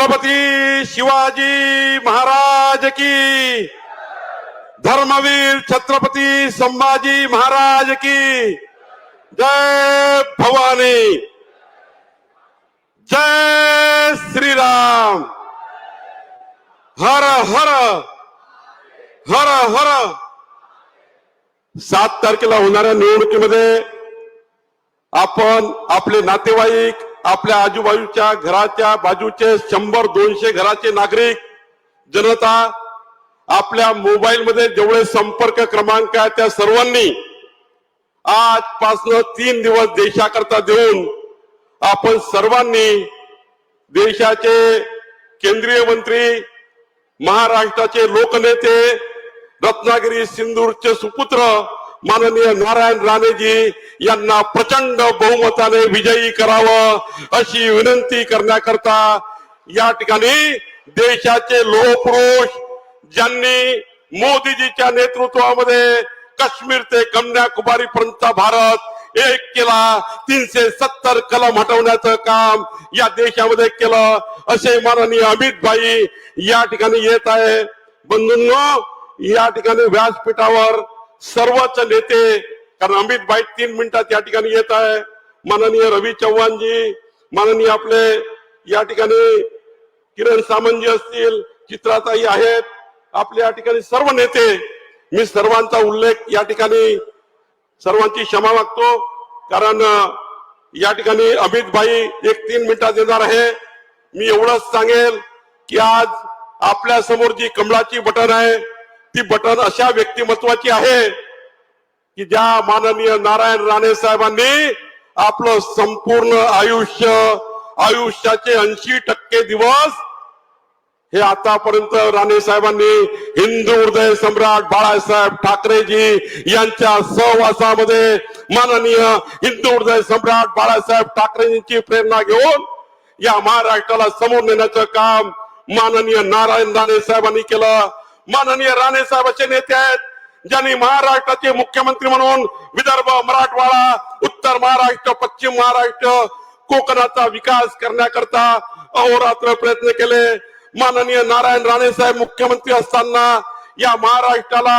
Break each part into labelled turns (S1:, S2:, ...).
S1: छत्रपती शिवाजी महाराज की. धर्मवीर छत्रपती संभाजी महाराज की. जय भवानी. जय श्रीराम. हर हर. हर हर. सात तारखेला होणाऱ्या निवडणुकीमध्ये आपण आपले नातेवाईक आपल्या आजूबाजूच्या घराच्या बाजूचे शंभर दोनशे घराचे नागरिक जनता आपल्या मोबाईलमध्ये जेवढे संपर्क क्रमांक आहेत त्या सर्वांनी आजपासनं तीन दिवस देशाकरता देऊन आपण सर्वांनी देशाचे केंद्रीय मंत्री महाराष्ट्राचे लोकनेते रत्नागिरी सिंदूरचे सुपुत्र माननीय नारायण राणेजी यांना प्रचंड बहुमताने विजयी करावं अशी विनंती करण्याकरता या ठिकाणी देशाचे लोहपुरुष ज्यांनी मोदीजीच्या नेतृत्वामध्ये काश्मीर ते कन्याकुमारी पर्यंत भारत एक केला तीनशे सत्तर कलम हटवण्याचं काम या देशामध्ये केलं असे माननीय अमित भाई या ठिकाणी येत आहे. बंधूंनो या ठिकाणी व्यासपीठावर सर्वच नेते कारण अमित भाई तीन मिनिटात या ठिकाणी येत आहे. माननीय रवी चव्हाणजी माननीय आपले या ठिकाणी किरण सामंतजी असतील चित्राताई आहेत आपल्या या ठिकाणी सर्व नेते. मी सर्वांचा उल्लेख या ठिकाणी सर्वांची क्षमा मागतो कारण या ठिकाणी अमित भाई एक तीन मिनिटात येणार आहे. मी एवढंच सांगेल की आज आपल्यासमोर जी कमळाची बटन आहे ती बटन अशा व्यक्तिमत्वाची आहे की ज्या माननीय नारायण राणे साहेबांनी आपलं संपूर्ण आयुष्य आयुष्याचे ऐंशी टक्के दिवस हे आतापर्यंत राणे साहेबांनी हिंदू हृदय सम्राट बाळासाहेब ठाकरेजी यांच्या सहवासामध्ये माननीय हिंदू हृदय सम्राट बाळासाहेब ठाकरेजींची प्रेरणा घेऊन या महाराष्ट्राला समोर नेण्याचं काम माननीय नारायण राणे साहेबांनी केलं. माननीय राणे साहेबांचे नेते आहेत ज्यांनी महाराष्ट्राचे मुख्यमंत्री म्हणून विदर्भ मराठवाडा उत्तर महाराष्ट्र पश्चिम महाराष्ट्र कोकणाचा विकास करण्याकरता अहोरात्र प्रयत्न केले. माननीय नारायण राणे साहेब मुख्यमंत्री असताना या महाराष्ट्राला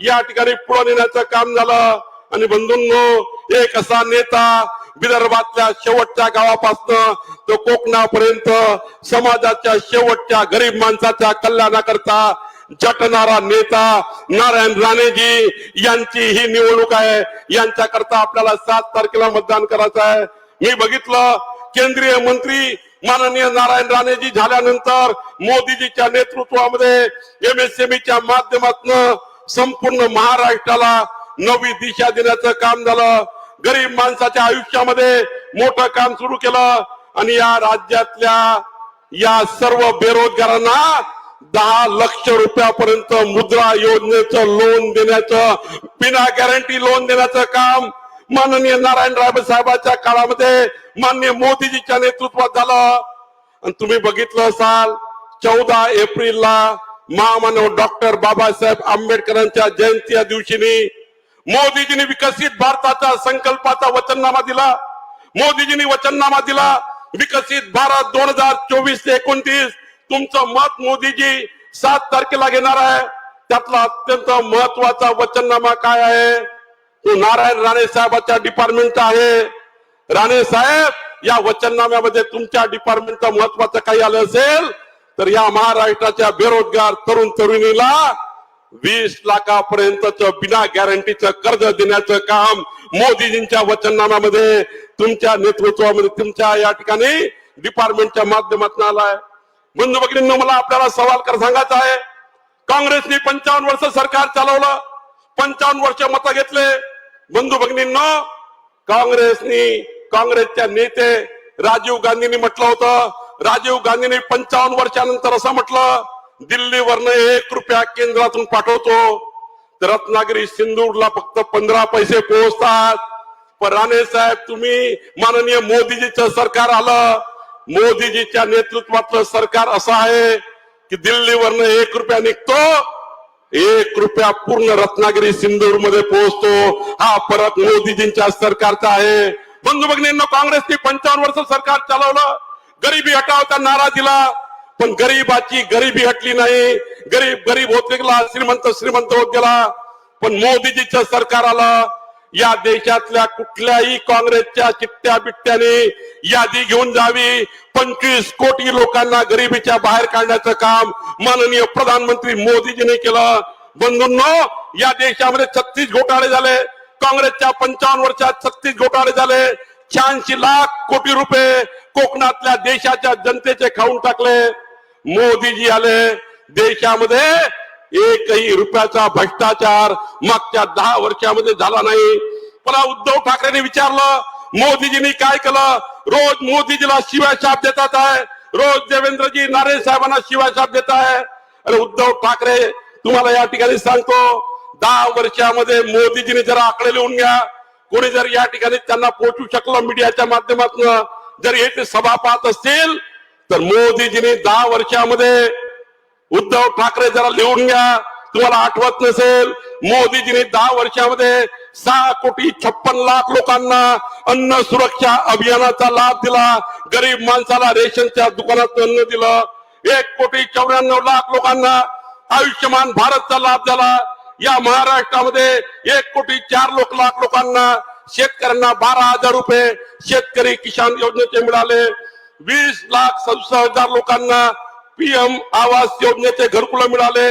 S1: या ठिकाणी पुढे नेण्याचं काम झालं. आणि बंधूंनो एक असा नेता विदर्भातल्या शेवटच्या गावापासनं तो कोकणापर्यंत समाजाच्या शेवटच्या गरीब माणसाच्या कल्याणाकरता जटणारा नेता नारायण राणेजी यांची ही निवडणूक आहे. यांच्याकरता आपल्याला सात तारखेला मतदान करायचं आहे. मी बघितलं केंद्रीय मंत्री माननीय नारायण राणेजी झाल्यानंतर मोदीजीच्या नेतृत्वामध्ये एमएसएमईच्या माध्यमातून संपूर्ण महाराष्ट्राला नवी दिशा देण्याचं काम झालं. गरीब माणसाच्या आयुष्यामध्ये मोठं काम सुरू केलं. आणि या राज्यातल्या या सर्व बेरोजगारांना दहा लक्ष रुपयापर्यंत मुद्रा योजनेचं लोन देण्याचं बिना गॅरंटी लोन देण्याचं काम माननीय नारायण राणे साहेबांच्या काळामध्ये माननीय मोदीजीच्या नेतृत्वात झालं. आणि तुम्ही बघितलं असाल चौदा एप्रिलला महामानव डॉक्टर बाबासाहेब आंबेडकरांच्या जयंती या दिवशीनी मोदीजींनी विकसित भारताचा संकल्पाचा वचननामा दिला. मोदीजींनी वचननामा दिला विकसित भारत दोन हजार चोवीस ते एकोणतीस. तुमचं मत मोदीजी सात तारखेला घेणार आहे. त्यातला अत्यंत महत्त्वाचा वचननामा काय आहे? तो नारायण राणे साहेबाच्या डिपार्टमेंटचा आहे. राणे साहेब या वचननाम्यामध्ये तुमच्या डिपार्टमेंटचं महत्वाचं काही आलं असेल तर या महाराष्ट्राच्या बेरोजगार तरुण तरुणीला वीस लाखापर्यंतच बिना गॅरंटीचं कर्ज देण्याचं काम मोदीजींच्या वचननाम्यामध्ये तुमच्या नेतृत्वामध्ये तुमच्या या ठिकाणी डिपार्टमेंटच्या माध्यमातून आलाय बंधू भगिनींनो मला आपल्याला सवाल कर सांगायचा आहे. काँग्रेसने पंचावन्न वर्ष सरकार चालवलं पंचावन्न वर्ष मत घेतले. बंधू भगिनींनो काँग्रेसनी काँग्रेसच्या नेते राजीव गांधींनी म्हटलं होतं. राजीव गांधींनी पंचावन्न वर्षानंतर असं म्हटलं दिल्लीवरनं एक रुपया केंद्रातून पाठवतो. तर रत्नागिरी सिंदूरला फक्त पंधरा पैसे पोहोचतात. पण राणे साहेब तुम्ही माननीय मोदीजीचं सरकार आलं. मोदीजीच्या नेतृत्वातलं सरकार असं आहे की दिल्लीवरनं एक रुपया निघतो एक रुपया पूर्ण रत्नागिरी सिंधूरमध्ये पोहोचतो. हा परत मोदीजींच्या सरकारचा आहे. बंधू भगिनींना काँग्रेसने पंचावन्न वर्ष सरकार चालवलं. गरिबी हटावचा नारा दिला पण गरीबाची गरिबी हटली नाही. गरीब गरीब होत गेला श्रीमंत श्रीमंत होत गेला पण मोदीजीचं सरकार आलं. या देशातल्या कुठल्याही काँग्रेसच्या चिट्ट्या बिट्ट्याने यादी घेऊन जावी. पंचवीस कोटी लोकांना गरिबीच्या बाहेर काढण्याचं काम माननीय प्रधानमंत्री मोदीजीने केलं. बंधूंनो या देशामध्ये छत्तीस घोटाळे झाले. काँग्रेसच्या पंचावन्न वर्षात छत्तीस घोटाळे झाले. शहाऐंशी लाख कोटी रुपये कोकणातल्या देशाच्या जनतेचे खाऊन टाकले. मोदीजी आले. देशामध्ये एकही रुपयाचा भ्रष्टाचार मागच्या दहा वर्षामध्ये झाला नाही. मला उद्धव ठाकरेंनी विचारलं मोदीजींनी काय केलं? रोज मोदीजीला शिवाय शाप देतात आहे. रोज देवेंद्रजी नारे साहेबांना शिवाय शाप देत आहे. अरे उद्धव ठाकरे तुम्हाला या ठिकाणी सांगतो दहा वर्षामध्ये मोदीजीने जरा आकडे लिहून घ्या. कोणी जर या ठिकाणी त्यांना पोचू शकलं मीडियाच्या माध्यमातून जर हे ते सभा पाहत असतील तर मोदीजीने दहा वर्षामध्ये उद्धव ठाकरे जरा लिहून घ्या. तुम्हाला आठवत नसेल मोदीजीने दहा वर्षामध्ये सहा कोटी छप्पन लाख लोकांना अन्न सुरक्षा अभियानाचा लाभ दिला. गरीब माणसाला रेशनच्या दुकानात अन्न दिलं. एक कोटी चौऱ्याण्णव लाख लोकांना आयुष्यमान भारतचा लाभ झाला. या महाराष्ट्रामध्ये एक कोटी चार लोक लाख लोकांना शेतकऱ्यांना बारा हजार रुपये शेतकरी किसान योजनेचे मिळाले. वीस लाख सदुसष्ट हजार लोकांना पीएम आवास योजनेचे घरकुल मिळाले.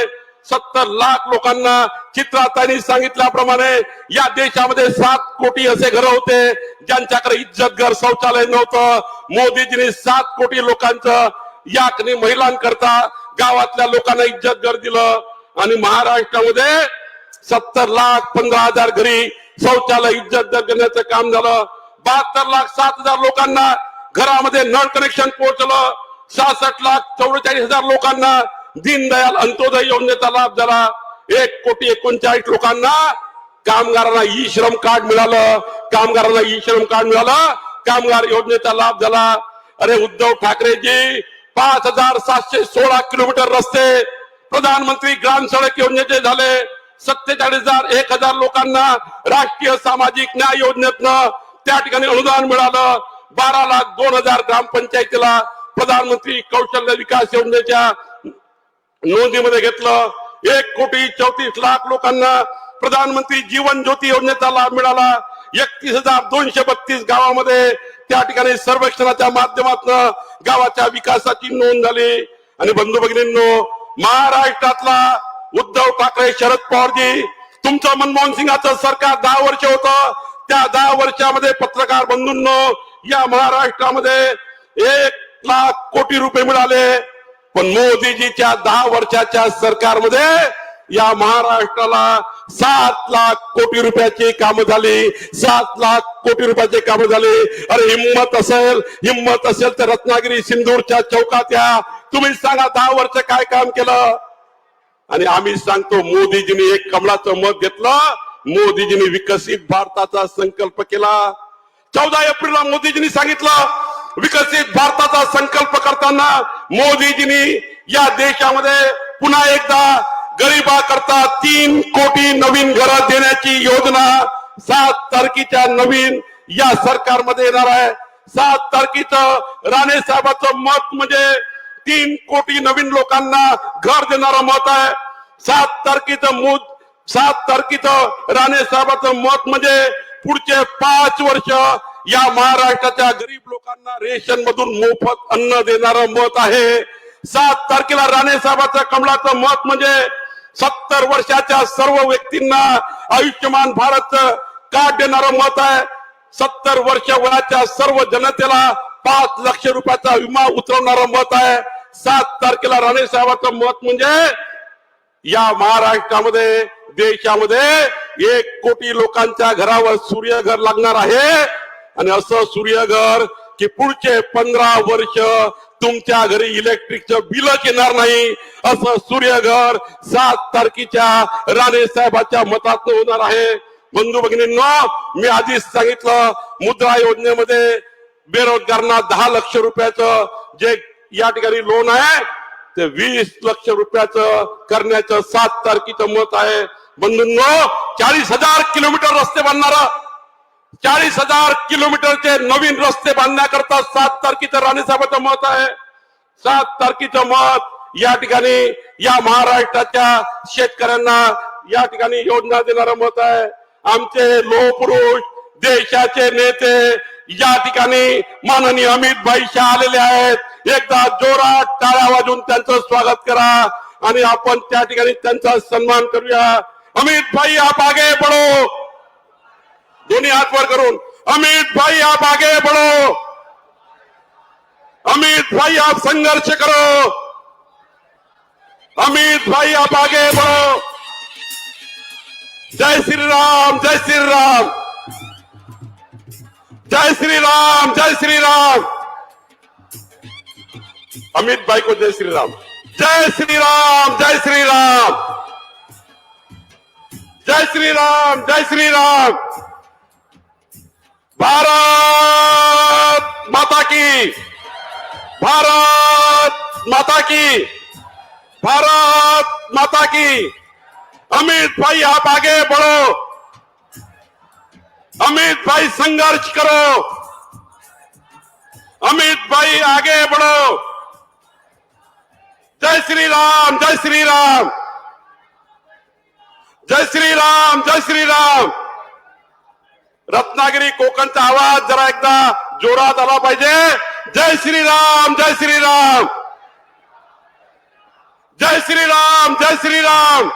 S1: सत्तर लाख लोकांना चित्रातानी सांगितल्याप्रमाणे या देशामध्ये सात कोटी असे घर होते. ज्यांच्याकडे इज्जत घर शौचालय नव्हतं. मोदीजींनी सात कोटी लोकांचं या महिलांकरता गावातल्या लोकांना इज्जत घर दिलं. आणि महाराष्ट्रामध्ये सत्तर लाख पंधरा हजार घरी शौचालय इज्जत घर देण्याचं काम झालं. बहात्तर लाख सात हजार लोकांना घरामध्ये नळ कनेक्शन पोहोचलं. सहासष्ट लाख चौवेचाळीस हजार लोकांना दीनदयाल अंत्योदय योजनेचा लाभ झाला. एक कोटी एकोणचाळीस लोकांना कामगारांना ई श्रम कार्ड मिळालं. कामगारांना ई श्रम कार्ड मिळालं. कामगार योजनेचा लाभ झाला. अरे उद्धव ठाकरेजी पाच हजार सातशे सोळा किलोमीटर रस्ते प्रधानमंत्री ग्राम सडक योजनेचे झाले. सत्तेचाळीस हजार एक हजार लोकांना राष्ट्रीय सामाजिक न्याय योजनेतनं त्या ठिकाणी अनुदान मिळालं. बारा लाख दोन हजार ग्रामपंचायतीला प्रधानमंत्री कौशल्य विकास योजनेच्या नोंदीमध्ये घेतलं. एक कोटी चौतीस लाख लोकांना प्रधानमंत्री जीवन ज्योती योजनेचा लाभ मिळाला. एकतीस हजार दोनशे बत्तीस गावामध्ये त्या ठिकाणी सर्वेक्षणाच्या माध्यमातून गावाच्या विकासाची नोंद झाली. आणि बंधू भगिनींनो महाराष्ट्रातला उद्धव ठाकरे शरद पवारजी तुमचं मनमोहन सिंगाचं सरकार दहा वर्ष होतं. त्या दहा वर्षामध्ये पत्रकार बंधूंनो या महाराष्ट्रामध्ये एक लाख कोटी रुपये मिळाले. पण मोदीजीच्या दहा वर्षाच्या सरकारमध्ये या महाराष्ट्राला सात लाख कोटी रुपयाची कामं झाली. सात लाख कोटी रुपयाची कामं झाली. अरे हिंमत असेल हिंमत असेल तर रत्नागिरी सिंदूरच्या चौकात या. तुम्ही सांगा दहा वर्ष काय काम केलं? आणि आम्ही सांगतो मोदीजींनी एक कमळाचं मत घेतलं. मोदीजींनी विकसित भारताचा संकल्प केला. चौदा एप्रिलला मोदीजींनी सांगितलं विकसित भारताचा संकल्प करताना मोदीजींनी या देशामध्ये पुन्हा एकदा गरिबाकरता तीन कोटी नवीन घरं देण्याची योजना सात तारखेच्या नवीन या सरकारमध्ये येणार आहे. सात तारखेचं राणे साहेबांचं मत म्हणजे तीन कोटी नवीन लोकांना घर देणारं मत आहे. सात तारखेचं मुद सात तारखेचं राणे साहेबांचं मत म्हणजे पुढचे पाच वर्ष या महाराष्ट्राच्या गरीब लोकांना रेशन मधून मोफत अन्न देणारं मत आहे. सात तारखेला राणे साहेबाचं कमळाचं मत म्हणजे सत्तर वर्षाच्या सर्व व्यक्तींना आयुष्यमान भारत कार्ड देणारं मत आहे. सत्तर वर्ष वयाच्या सर्व जनतेला पाच लक्ष रुपयाचा विमा उतरवणारं मत आहे. सात तारखेला राणे साहेबांचं मत म्हणजे या महाराष्ट्रामध्ये देशामध्ये एक कोटी लोकांच्या घरावर सूर्यघर लागणार आहे. आणि असं सूर्यघर की पुढचे पंधरा वर्ष तुमच्या घरी इलेक्ट्रिकचं बिल येणार नाही. असं सूर्यघर सात तारखेच्या राणे साहेबाच्या मतात होणार आहे. बंधू भगिनींना मी आधीच सांगितलं मुद्रा योजनेमध्ये बेरोजगारांना दहा लक्ष रुपयाचं जे या ठिकाणी लोन आहे ते वीस लक्ष रुपयाचं करण्याचं सात तारखेचं मत आहे. बंधूंनो चाळीस हजार किलोमीटर रस्ते बांधणार चाळीस हजार किलोमीटरचे नवीन रस्ते बांधण्याकरता सात तारखेचं राणेसाहेबांचं मत आहे. सात तारखेचं मत या ठिकाणी या महाराष्ट्राच्या शेतकऱ्यांना या ठिकाणी योजना देणारं मत आहे. आमचे लोहपुरुष देशाचे नेते या ठिकाणी माननीय अमित भाई शाह आलेले आहेत. एकदा जोरात टाळ्या वाजून त्यांचं स्वागत करा आणि आपण त्या ठिकाणी त्यांचा सन्मान करूया. अमित भाई आप आगे बढ़ो. दोन्ही हात वर करून अमित भाई, आप आगे बढ़ो। अमित भाई, आप संघर्ष करो। अमित भाई, आप आगे बढ़ो। जय श्री राम, जय श्री राम। जय श्री राम, जय श्री राम। अमित भाई को जय श्री राम। जय श्री राम, जय श्री राम। जय श्री राम, जय श्री राम। भारत माता की। भारत माता की। भारत माता की। अमित भाई, आप आगे बढ़ो। अमित भाई, संघर्ष करो। अमित भाई, आगे बढ़ो। जय श्री राम, जय श्री राम। जय श्री राम, जय श्री राम। रत्नागिरी कोकणचा आवाज जरा एकदा जोरात आला पाहिजे. जय श्रीराम जय श्री राम जय श्री राम जय श्री राम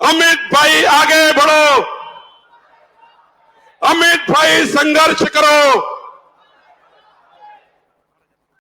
S1: अमित भाई आगे बढ़ो. अमित भाई संघर्ष करो.